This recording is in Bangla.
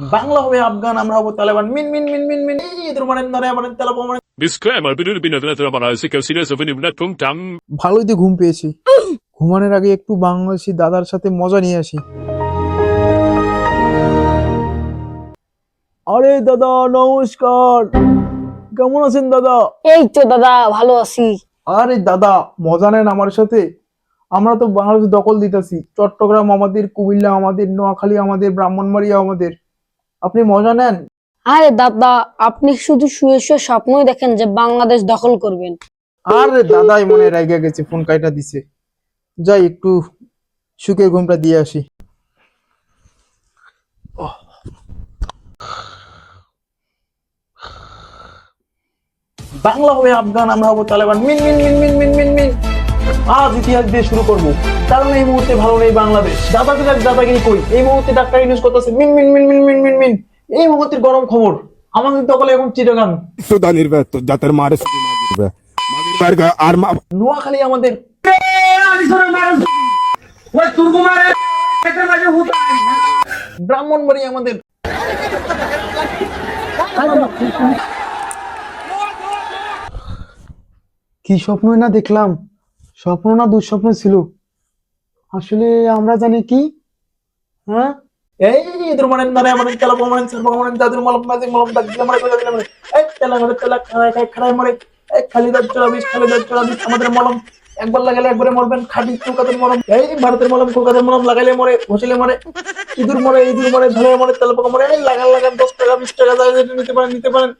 বাংলা হবে আফগান আমরা হব তালেবান। মিন মিন মিন মিন মিন। ইদুর মানেন ধরে মানেন তালেবান মানেন Disclaimer, bitte benutzt aber Sicherheit auf dem Punkt am ভালোই তো ঘুম পেয়েছি। ঘুমানোর আগে একটু বাংলাদেশি দাদার সাথে মজা নিয়ে আসি। আরে দাদা নমস্কার। কেমন আছেন দাদা? এই তো দাদা ভালো আছি। আরে দাদা মজা নেন আমার সাথে। আমরা তো বাংলাদেশ দখল দিতেছি। চট্টগ্রাম আমাদের কুমিল্লা আমাদের নোয়াখালী আমাদের ব্রাহ্মণবাড়িয়া আমাদের। আপনি মজা নেন? আরে দাদা আপনি শুধু শুয়ে শুয়ে স্বপ্নই দেখেন যে বাংলাদেশ দখল করবেন। আরে দাদাই মনে রেগে গেছে ফোন কাইটা দিছে। যাই একটু সুখের ঘুমটা দিয়ে আসি। বাংলা হবে আফগান আমরা হব তালেবান। মিন মিন মিন মিন মিন মিন মিন। আজ ইতিহাস দিয়ে শুরু করব। কারণ এই মুহূর্তে ভালো নেই বাংলাদেশ। দাদাকে দেখ দাদাগিরি কই? এই মুহূর্তে ডাক্তার ইউজ করতেছে মিন মিন মিন মিন মিন মিন মিন। এই মুহূর্তের গরম খবর। আমাদের দখলে এখন Chittagong. Sudan irbe, jater mare Sudan irbe. Magir berga arma Noakhali আমাদের ব্রাহ্মণবাড়ি আমাদের কি স্বপ্নই না দেখলাম। স্বপ্ন না দুঃস্বপ্ন ছিল? আসলে আমরা জানি কি? হ্যাঁ? মারে। এই চড়াবিশ আমাদের মলম। একবার একবারে কলকাতার মলম। এই ভারতের মলম মলম লাগাইলে মরে মরে, ইঁদুর মরে ইঁদুর মরে ধরে মরে পোকা মরে লাগান লাগান, দশ টাকা, বিশ টাকা নিতে পারেন নিতে পারেন।